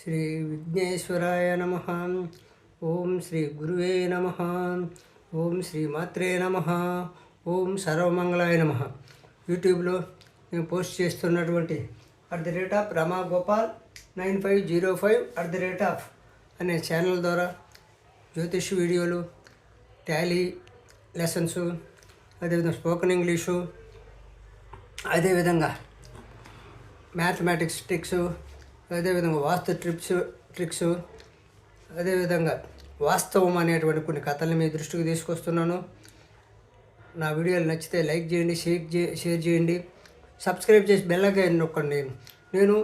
శ్రీ విఘ్నేశ్వరాయ నమ. ఓం శ్రీ గురువే నమ. ఓం శ్రీ మాత్రే నమ. ఓం సర్వమంగళాయ నమ. యూట్యూబ్లో నేను పోస్ట్ చేస్తున్నటువంటి at the rate of Rama Gopal nine five zero five at the rate of అనే ఛానల్ ద్వారా జ్యోతిష్ వీడియోలు టాలీ లెసన్స్ అదేవిధంగా స్పోకెన్ ఇంగ్లీషు అదేవిధంగా మ్యాథమెటిక్స్ ట్రిక్స్ అదేవిధంగా వాస్తు ట్రిప్స్ ట్రిక్స్ అదేవిధంగా వాస్తవం అనేటువంటి కొన్ని కథల్ని మీ దృష్టికి తీసుకొస్తున్నాను. నా వీడియోలు నచ్చితే లైక్ చేయండి షేర్ చే షేర్ చేయండి. సబ్స్క్రైబ్ చేసి బెల్లగా నొక్కండి. నేను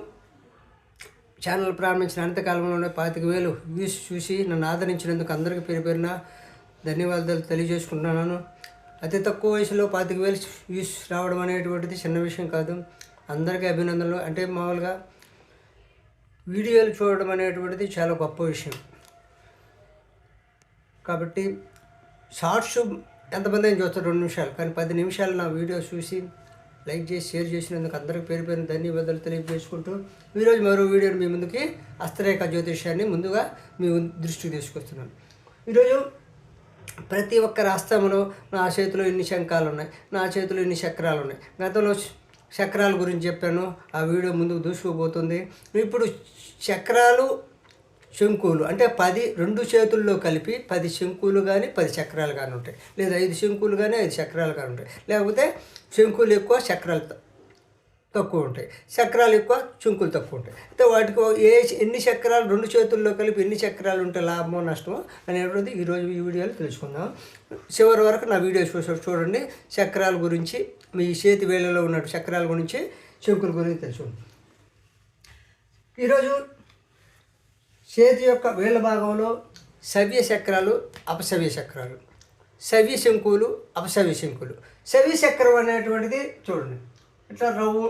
ఛానల్ ప్రారంభించిన అంతకాలంలోనే పాతిక వేలు వ్యూస్ చూసి నన్ను ఆదరించినందుకు అందరికీ పేరు పేరున ధన్యవాదాలు తెలియజేసుకుంటున్నాను. అతి తక్కువ వయసులో పాతిక వేలు వ్యూస్ రావడం అనేటువంటిది చిన్న విషయం కాదు. అందరికీ అభినందనలు. అంటే మామూలుగా వీడియోలు చూడడం అనేటువంటిది చాలా గొప్ప విషయం. కాబట్టి షార్ట్స్ ఎంతమంది అయినా చూస్తారు రెండు నిమిషాలు. కానీ పది నిమిషాలు నా వీడియో చూసి లైక్ చేసి షేర్ చేసినందుకు అందరికి పేరు పేరు ధన్యవాదాలు తెలియజేసుకుంటూ ఈరోజు మరో వీడియోని మీ ముందుకి హస్తరేఖ జ్యోతిష్యాన్ని ముందుగా మీ దృష్టికి తీసుకొస్తున్నాను. ఈరోజు ప్రతి ఒక్క రాష్ట్రంలో నా చేతిలో ఇన్ని శంఖాలు ఉన్నాయి? నా చేతిలో ఇన్ని చక్రాలు ఉన్నాయి? గతంలో చక్రాల గురించి చెప్పాను. ఆ వీడియో ముందుకు దూసుకుపోతుంది. ఇప్పుడు చక్రాలు శంకులు అంటే పది రెండు చేతుల్లో కలిపి పది శంకులు కానీ పది చక్రాలు కానీ ఉంటాయి. లేదా ఐదు శంకులు కానీ ఐదు చక్రాలు కానీ ఉంటాయి. లేకపోతే శంకులు ఎక్కువ చక్రాలు తక్కువ ఉంటాయి. చక్రాలు ఎక్కువ చుంకులు తక్కువ ఉంటాయి. అయితే వాటికి ఏ ఎన్ని చక్రాలు రెండు చేతుల్లో కలిపి ఎన్ని చక్రాలు ఉంటే లాభమో నష్టమో అనేటువంటిది ఈరోజు ఈ వీడియోలో తెలుసుకుందాం. చివరి వరకు నా వీడియో చూ చూడండి. చక్రాల గురించి మీ చేతి వేళలో ఉన్న చక్రాల గురించి శంకుల గురించి తెలుసుకుందాం. ఈరోజు చేతి యొక్క వేళ్ళ భాగంలో సవ్య చక్రాలు అపసవ్య చక్రాలు. సవ్య శంకులు అపసవ్య శంకులు సవ్య చక్రం అనేటువంటిది చూడండి. ఇట్లా రవ్వు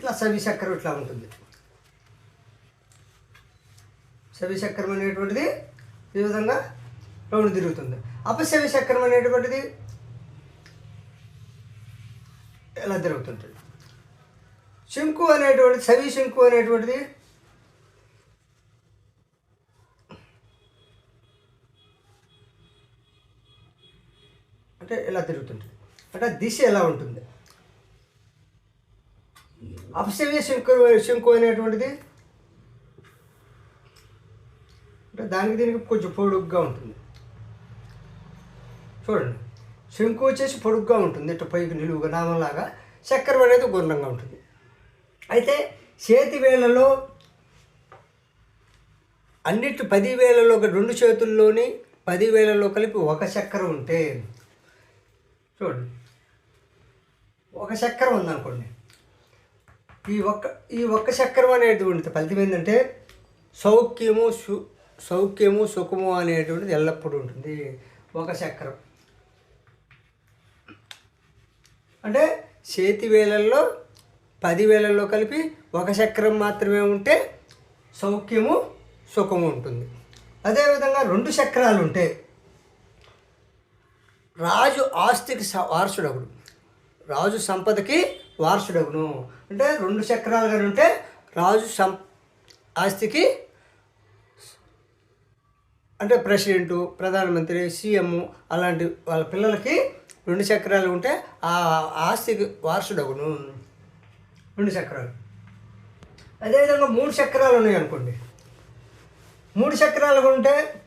ఇట్లా సవిచక్రం చక్రం ఇట్లా ఉంటుంది. సవ్య చక్రం అనేటువంటిది ఈ విధంగా రౌండ్ తిరుగుతుంది. అపశవి చక్రం అనేటువంటిది ఎలా తిరుగుతుంటుంది శంకు అనేటువంటిది సవి శంకు అనేటువంటిది అంటే ఎలా తిరుగుతుంటుంది అంటే దిశ ఎలా ఉంటుంది? అపసవ్య శంకు శంకు అనేటువంటిది? అంటే దానికి దీనికి కొంచెం పొడుగ్గా ఉంటుంది. చూడండి. శంకు వచ్చేసి పొడుగ్గా ఉంటుంది. ఇట్లా పైకి నిలువుగా నామంలాగా చక్కెర అనేది గుండ్రంగా ఉంటుంది. అయితే చేతి వేళలో అన్నిటి పది వేలలో ఒక రెండు చేతుల్లోని పది వేలలో కలిపి ఒక చక్కెర ఉంటే చూడండి. ఒక చక్రం ఉందనుకోండి. ఈ ఒక్క ఈ ఒక్క చక్రం అనేటువంటి ఫలితం ఏంటంటే సౌఖ్యము సు సౌఖ్యము సుఖము అనేటువంటిది ఎల్లప్పుడూ ఉంటుంది. ఒక చక్రం. అంటే చేతి వేలల్లో పది వేలల్లో కలిపి ఒక చక్రం మాత్రమే ఉంటే సౌఖ్యము సుఖము ఉంటుంది. అదేవిధంగా రెండు చక్రాలు ఉంటే రాజు ఆస్తికి స- వారసుడగుడు రాజు సంపదకి వారసుడగును. అంటే రెండు చక్రాలు కానీ ఉంటే రాజు సం ఆస్తికి అంటే ప్రెసిడెంటు ప్రధానమంత్రి సీఎం అలాంటి వాళ్ళ పిల్లలకి రెండు చక్రాలు ఉంటే ఆ ఆస్తికి వారసుడగును. రెండు చక్రాలు. అదేవిధంగా మూడు చక్రాలు ఉన్నాయి అనుకోండి. మూడు చక్రాలు ఉంటే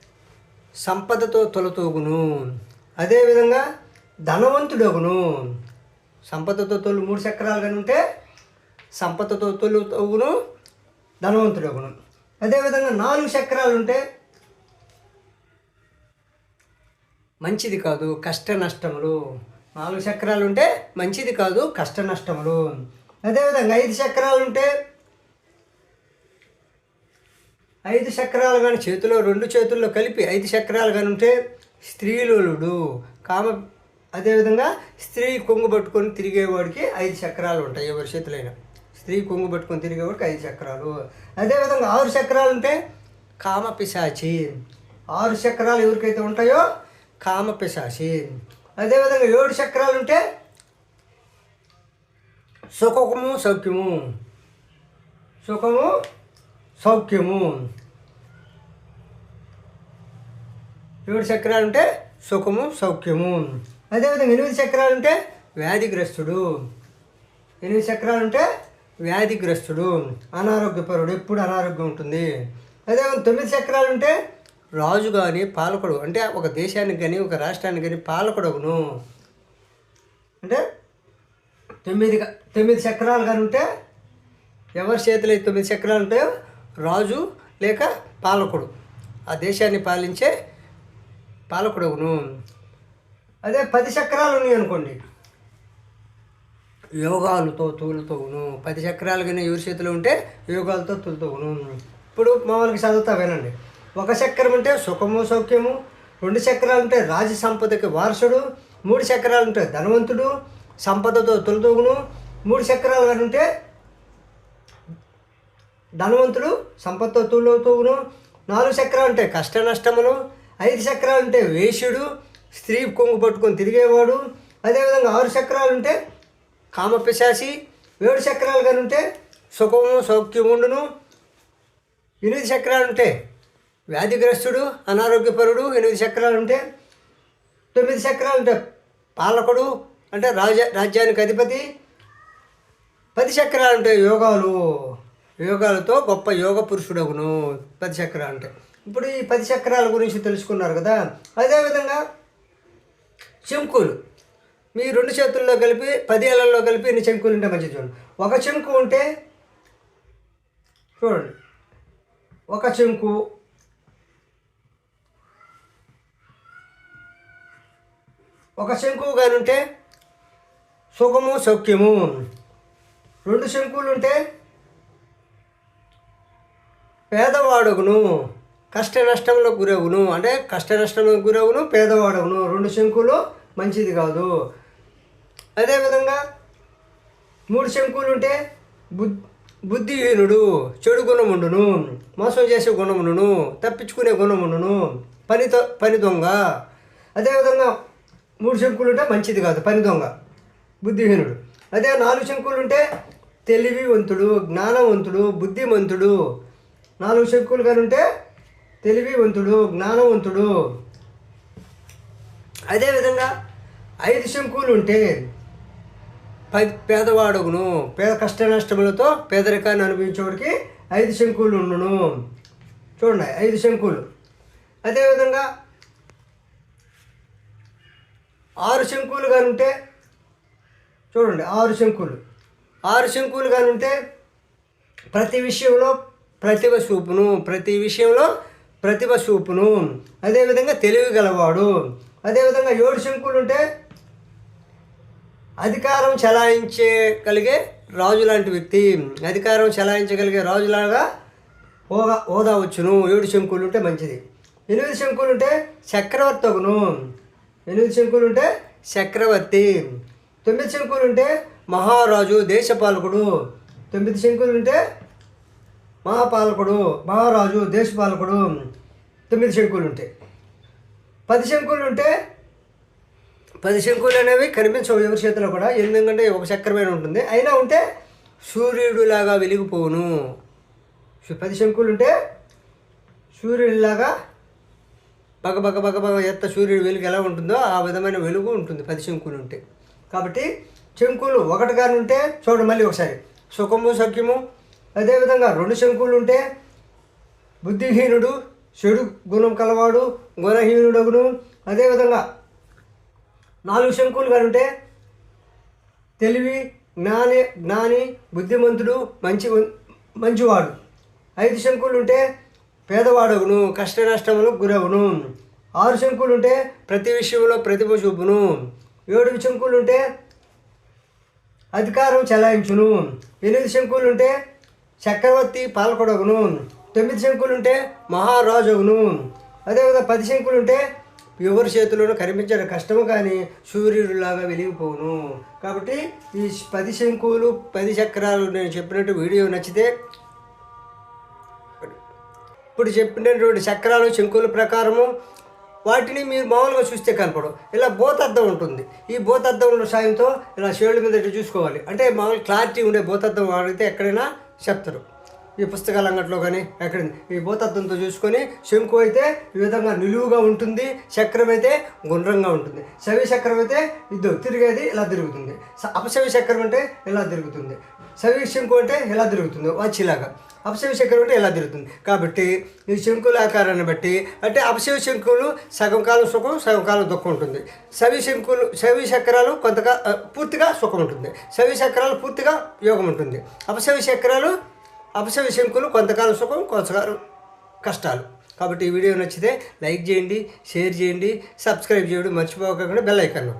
సంపదతో తొలతూగును. అదేవిధంగా ధనవంతుడగును. సంపదతో తోలు మూడు చక్రాలు కానీ ఉంటే సంపదతో తొలుతూగును ధనవంతుడగును. అదేవిధంగా నాలుగు చక్రాలు ఉంటే మంచిది కాదు కష్ట నష్టములు నాలుగు చక్రాలు ఉంటే మంచిది కాదు కష్ట నష్టములు అదేవిధంగా ఐదు చక్రాలు ఉంటే ఐదు చక్రాలు కానీ చేతిలో రెండు చేతుల్లో కలిపి ఐదు చక్రాలు కానీ ఉంటే స్త్రీలుడు కామ అదేవిధంగా స్త్రీ కొంగు పట్టుకొని తిరిగేవాడికి ఐదు చక్రాలు ఉంటాయి ఎవరి చేతులైనా స్త్రీ కొంగు పట్టుకొని తిరిగేవాడికి ఐదు చక్రాలు. అదేవిధంగా ఆరు చక్రాలు ఉంటే కామ పిశాచి. ఆరు చక్రాలు ఎవరికైతే ఉంటాయో కామ పిశాచి. అదేవిధంగా ఏడు చక్రాలు ఉంటే సుఖము సౌఖ్యము. సుఖము సౌఖ్యము. ఏడు చక్రాలు ఉంటే సుఖము సౌఖ్యము. అదేవిధంగా ఎనిమిది చక్రాలు ఉంటే వ్యాధిగ్రస్తుడు. ఎనిమిది చక్రాలు ఉంటే వ్యాధిగ్రస్తుడు. అనారోగ్యపరుడు ఎప్పుడు అనారోగ్యం ఉంటుంది. అదేవిధంగా తొమ్మిది చక్రాలు ఉంటే రాజు కానీ పాలకుడు అంటే ఒక దేశానికి కానీ ఒక రాష్ట్రానికి కానీ పాలకుడును అంటే తొమ్మిది తొమ్మిది చక్రాలు కానీ ఉంటే ఎవరి చేతిలో తొమ్మిది చక్రాలు ఉంటాయో రాజు లేక పాలకుడు. ఆ దేశాన్ని పాలించే పాలకుడును అదే పది చక్రాలు ఉన్నాయి అనుకోండి. యోగాలతో తూలుతోను పది చక్రాలు కానీ ఎవరి చేతిలో ఉంటే యోగాలతో తూలుతోను ఇప్పుడు మామూలుగా చదువుతా వినండి. ఒక చక్రం ఉంటే సుఖము సౌఖ్యము. రెండు చక్రాలు ఉంటే రాజ సంపదకి వారసుడు. మూడు చక్రాలు ఉంటే ధనవంతుడు. సంపదతో తొలుతూగును మూడు చక్రాలు కానీ ఉంటే ధనవంతుడు సంపదతో తూలవుతూగును నాలుగు చక్రాలు ఉంటే కష్ట నష్టములు ఐదు చక్రాలు ఉంటే వేషుడు. స్త్రీ కొంగు పట్టుకొని తిరిగేవాడు. అదేవిధంగా ఆరు చక్రాలు ఉంటే కామపిశాసి ఏడు చక్రాలు కానీ ఉంటే సుఖము సౌఖ్యముండును ఎనిమిది చక్రాలు ఉంటే వ్యాధిగ్రస్తుడు అనారోగ్యపరుడు ఎనిమిది చక్రాలు ఉంటే తొమ్మిది చక్రాలు ఉంటే పాలకుడు అంటే రాజ రాజ్యానికి అధిపతి. పది చక్రాలు ఉంటాయి యోగాలు. యోగాలతో గొప్ప యోగ పురుషుడగును. పది చక్రాలు ఉంటాయి ఇప్పుడు ఈ పది చక్రాల గురించి తెలుసుకున్నారు కదా. అదేవిధంగా చెంకులు. మీ రెండు చేతుల్లో కలిపి పది ఏళ్ళల్లో కలిపి ఎన్ని చెంకులు ఉంటే మంచిది చూడండి. ఒక చెంకు ఉంటే చూడండి. ఒక చెంకు ఒక శంకు కానీ ఉంటే సుఖము సౌఖ్యము. రెండు శంకువులు ఉంటే పేదవాడుగును. కష్ట నష్టంలో గురవును. అంటే కష్ట నష్టంలో గురవును పేదవాడవును. రెండు శంకులు మంచిది కాదు. అదేవిధంగా మూడు శంకులు ఉంటే బుద్ధి బుద్ధిహీనుడు చెడు గుణముండును మోసం చేసే గుణముండును తప్పించుకునే గుణముండును పనితో పని దొంగ. అదేవిధంగా మూడు శంకులు ఉంటే మంచిది కాదు. పని దొంగ. బుద్ధిహీనుడు. అదే నాలుగు శంకులు ఉంటే తెలివివంతుడు జ్ఞానవంతుడు బుద్ధిమంతుడు. నాలుగు శంకులు కానీ ఉంటే తెలివివంతుడు జ్ఞానవంతుడు. అదేవిధంగా ఐదు శంకులు ఉంటే పై పేదవాడుగును. పేద కష్ట నష్టములతో పేదరికాన్ని అనుభవించేవాడికి ఐదు శంకులు ఉండును చూడండి ఐదు శంకులు అదేవిధంగా ఆరు శంకులు కానీ ఉంటే చూడండి ఆరు శంకులు ఆరు శంకులు కానీ ఉంటే ప్రతి విషయంలో ప్రతిభ చూపును. ప్రతి విషయంలో ప్రతిభ చూపును. అదేవిధంగా తెలివి గలవాడు. అదేవిధంగా ఏడు శంకులు ఉంటే అధికారం చలాయించగలిగే రాజు లాంటి వ్యక్తి. అధికారం చలాయించగలిగే రాజులాగా హోదా హోదా వచ్చును. ఏడు శంకులు ఉంటే మంచిది. ఎనిమిది శంకులు ఉంటే చక్రవర్తి ఒకను ఎనిమిది శంకులు ఉంటే చక్రవర్తి. తొమ్మిది శంకులు ఉంటే మహారాజు దేశపాలకుడు. తొమ్మిది శంకులు ఉంటే మహాపాలకుడు మహారాజు దేశపాలకుడు తొమ్మిది శంకులు ఉంటాయి పది శంకులు ఉంటే పది శంకులు అనేవి కనిపించవు ఎవరి చేతిలో కూడా ఎందుకంటే ఒక చక్రమైన ఉంటుంది. అయినా ఉంటే సూర్యుడులాగా వెలిగిపోవును. పది శంకులు ఉంటే సూర్యుడిలాగా బగ బగ బగ బగ ఎత్త సూర్యుడు వెలుగు ఎలా ఉంటుందో ఆ విధమైన వెలుగు ఉంటుంది పది శంకులు ఉంటే. కాబట్టి శంకులు ఒకటి కానీ ఉంటే చూడండి మళ్ళీ ఒకసారి. సుఖము సఖ్యము అదేవిధంగా రెండు శంకులు ఉంటే బుద్ధిహీనుడు చెడు గుణం కలవాడు గుణహీనుడగును. అదేవిధంగా నాలుగు శంకులు కానీ ఉంటే తెలివి జ్ఞాని జ్ఞాని బుద్ధిమంతుడు మంచి మంచివాడు. ఐదు శంకులు ఉంటే పేదవాడగును కష్ట నష్టములకు గురవును ఆరు శంకులు ఉంటే ప్రతి విషయంలో ప్రతిభ చూపును. ఏడు శంకులు ఉంటే అధికారం చెలాయించును. ఎనిమిది శంకులు ఉంటే చక్రవర్తి పాలకుడగును తొమ్మిది శంకులు ఉంటే మహారాజుగును అదేవిధంగా పది శంకులు ఉంటే ఎవరి చేతిలోనూ కనిపించడం కష్టము కానీ సూర్యుడిలాగా వెలిగిపోవును. కాబట్టి ఈ పది శంకులు పది చక్రాలు నేను చెప్పినట్టు వీడియో నచ్చితే ఇప్పుడు చెప్పినటువంటి చక్రాలు శంకుల ప్రకారము వాటిని మీరు మామూలుగా చూస్తే కనపడవు. ఇలా బోతద్దం ఉంటుంది. ఈ బోతద్దంలో సాయంతో ఇలా షేడ్ల మీద చూసుకోవాలి. అంటే మామూలు క్లారిటీ ఉండే బోతద్దం వాడితే ఎక్కడైనా చెప్తారు. ఈ పుస్తకాల అంగట్లో కానీ ఎక్కడ ఈ భూతత్వంతో చూసుకొని శంకు అయితే ఈ విధంగా నిలువుగా ఉంటుంది చక్రం అయితే గుండ్రంగా ఉంటుంది. శవి చక్రం అయితే ఇది తిరిగేది ఇలా తిరుగుతుంది. అపశవి చక్రం అంటే ఇలా తిరుగుతుంది. సవి శంకు అంటే ఇలా తిరుగుతుందో వచ్చేలాగా. అపసవి చక్రం అంటే ఇలా తిరుగుతుంది? కాబట్టి ఈ శంకుల ఆకారాన్ని బట్టి అంటే అపసవి శంకులు సగం కాలం సుఖం సగం కాలం దుఃఖం ఉంటుంది. సవి శంకులు సవి చక్రాలు కొంతగా పూర్తిగా సుఖం ఉంటుంది. సవి చక్రాలు పూర్తిగా యోగం ఉంటుంది. అపశవి చక్రాలు అపశవి శంకులు కొంతకాలం సుఖం కొంతకాలం కష్టాలు. కాబట్టి ఈ వీడియో నచ్చితే లైక్ చేయండి షేర్ చేయండి సబ్స్క్రైబ్ చేయడం మర్చిపోకుండా బెల్ ఐకాన్